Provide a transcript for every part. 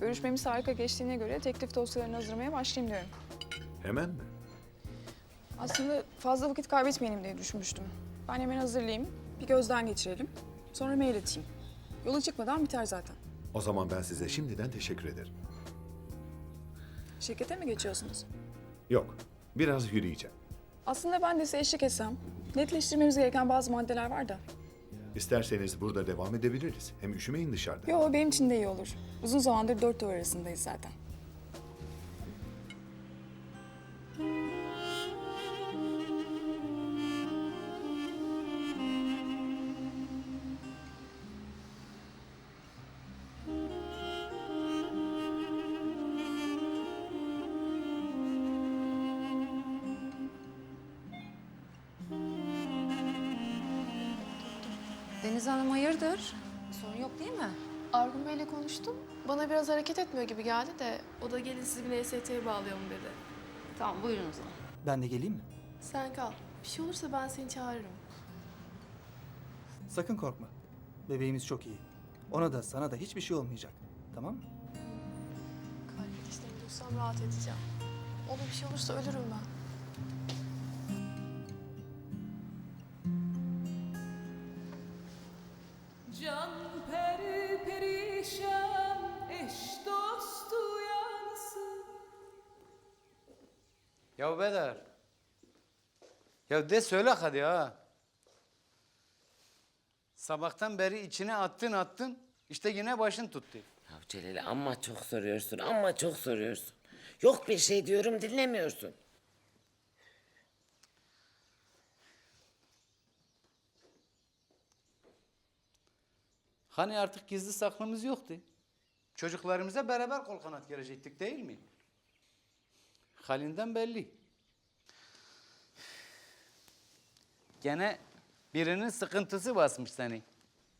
Görüşmemiz harika geçtiğine göre teklif dosyalarını hazırlamaya başlayayım diyorum. Hemen mi? Aslında fazla vakit kaybetmeyelim diye düşünmüştüm. Ben hemen hazırlayayım, bir gözden geçirelim. Sonra mail atayım. Yola çıkmadan biter zaten. O zaman ben size şimdiden teşekkür ederim. Şirkete mi geçiyorsunuz? Yok, biraz yürüyeceğim. Aslında ben de size eşlik etsem. Netleştirmemiz gereken bazı maddeler var da. İsterseniz burada devam edebiliriz. Hem üşümeyin dışarıda. Yo benim için de iyi olur. Uzun zamandır dört duvar arasındayız zaten. Deniz Hanım hayırdır? Sorun yok değil mi? Argun Bey'le konuştum. Bana biraz hareket etmiyor gibi geldi de o da gelin sizi bir NST'ye bağlayalım dedi. Tamam buyurun o zaman. Ben de geleyim mi? Sen kal. Bir şey olursa ben seni çağırırım. Sakın korkma. Bebeğimiz çok iyi. Ona da sana da hiçbir şey olmayacak. Tamam mı? Kalp atışlarını duysam rahat edeceğim. Ona bir şey olursa ölürüm ben. Ya Bedar. Ya de söyle hadi ha. Sabahtan beri içine attın attın. İşte yine başın tuttu. Ya Celal amma çok soruyorsun, amma çok soruyorsun. Yok bir şey diyorum dinlemiyorsun. Hani artık gizli saklımız yoktu. Çocuklarımıza beraber kol kanat gelecektik değil mi? Halinden belli. Gene birinin sıkıntısı basmış seni.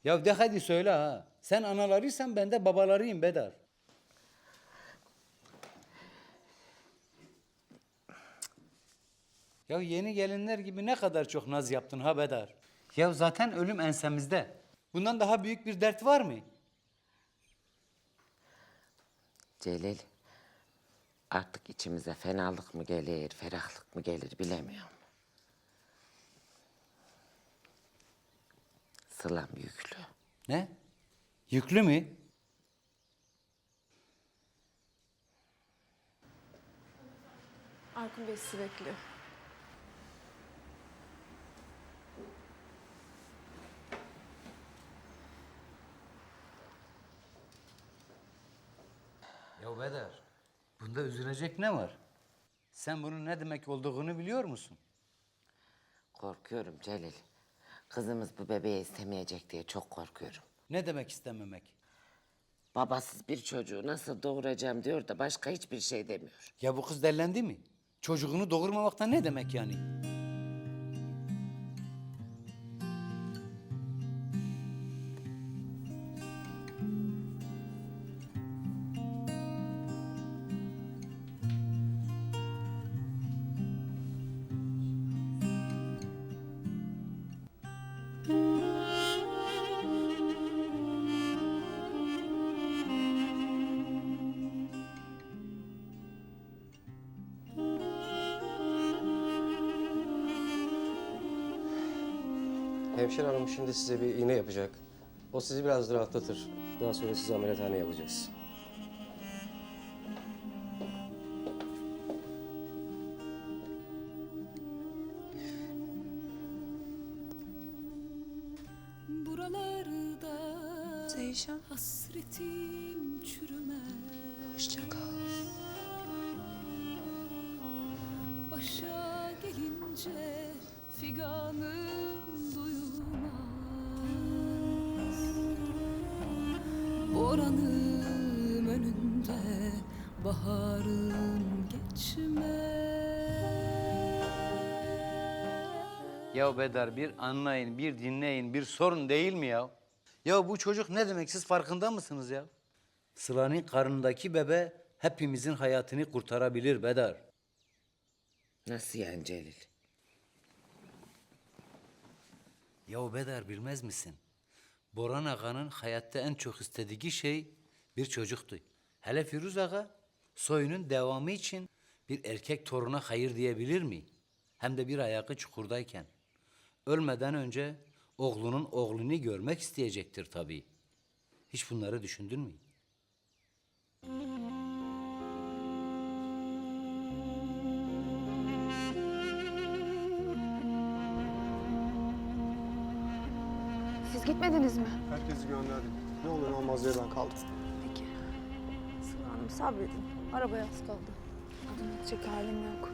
Ya de hadi söyle ha. Sen analarıysan ben de babalarıyım Bedar. Ya yeni gelinler gibi ne kadar çok naz yaptın ha Bedar. Ya zaten ölüm ensemizde. Bundan daha büyük bir dert var mı? Celil, artık içimize fenalık mı gelir, ferahlık mı gelir bilemiyorum. Sılam yüklü. Ne? Yüklü mü? Arkun Bey sizi bekliyor. Ya Bedar, bunda üzülecek ne var? Sen bunun ne demek olduğunu biliyor musun? Korkuyorum Celil. Kızımız bu bebeği istemeyecek diye çok korkuyorum. Ne demek istememek? Babasız bir çocuğu nasıl doğuracağım diyor da başka hiçbir şey demiyor. Ya bu kız dellendi mi? Çocuğunu doğurmamaktan ne demek yani? Hemşire hanım şimdi size bir iğne yapacak. O sizi biraz rahatlatır. Daha sonra sizi ameliyathaneye alacağız. Buralarda Zeyşan. hasretim çürümez. Hoşça kal. Başa gelince figanım duyulmaz. Boranım önünde baharım geçmez. Ya Bedar bir anlayın, bir dinleyin, bir sorun değil mi ya? Ya bu çocuk ne demek siz farkında mısınız ya? Sıla'nın karnındaki bebe hepimizin hayatını kurtarabilir Bedar. Nasıl yani Celil? Ya Bedar bilmez misin? Boran Aga'nın hayatta en çok istediği şey bir çocuktu. Hele Firuz Ağa soyunun devamı için bir erkek toruna hayır diyebilir mi? Hem de bir ayağı çukurdayken. Ölmeden önce oğlunun oğlunu görmek isteyecektir tabii. Hiç bunları düşündün mü? Siz gitmediniz mi? Herkesi gönderdim. Ne olur ne olmaz diye ben kaldım. Peki. Sıla Hanım sabredin. Arabaya az kaldı. Adım edecek halim yok.